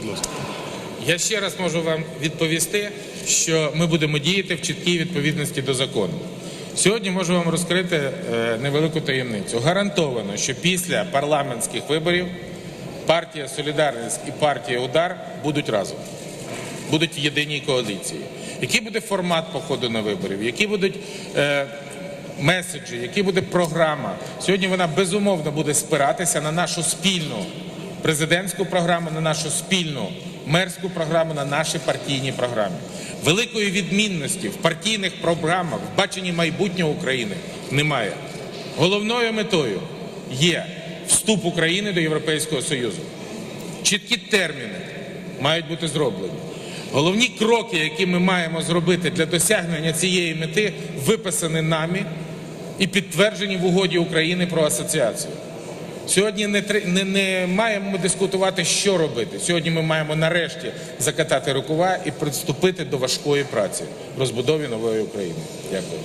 Будь ласка. Я ще раз можу вам відповісти, що ми будемо діяти в чіткій відповідності до закону. Сьогодні можу вам розкрити е, невелику таємницю. Гарантовано, що після парламентських виборів партія Солідарність і партія Удар будуть разом, будуть в єдиній коаліції. Який буде формат походу на виборів, які будуть е, меседжі, які буде програма. Сьогодні вона безумовно буде спиратися на нашу спільну президентську програму, на нашу спільну мерську програму, на наші партійні програми. Великої відмінності в партійних програмах, в баченні майбутнього України немає. Головною метою є вступ України до Європейського Союзу. Чіткі терміни мають бути зроблені. Головні кроки, які ми маємо зробити для досягнення цієї мети, виписані нами і підтверджені в угоді України про асоціацію. Сьогодні не, не, не маємо дискутувати, що робити. Сьогодні ми маємо нарешті закатати рукава і приступити до важкої праці в розбудові нової України. Дякую.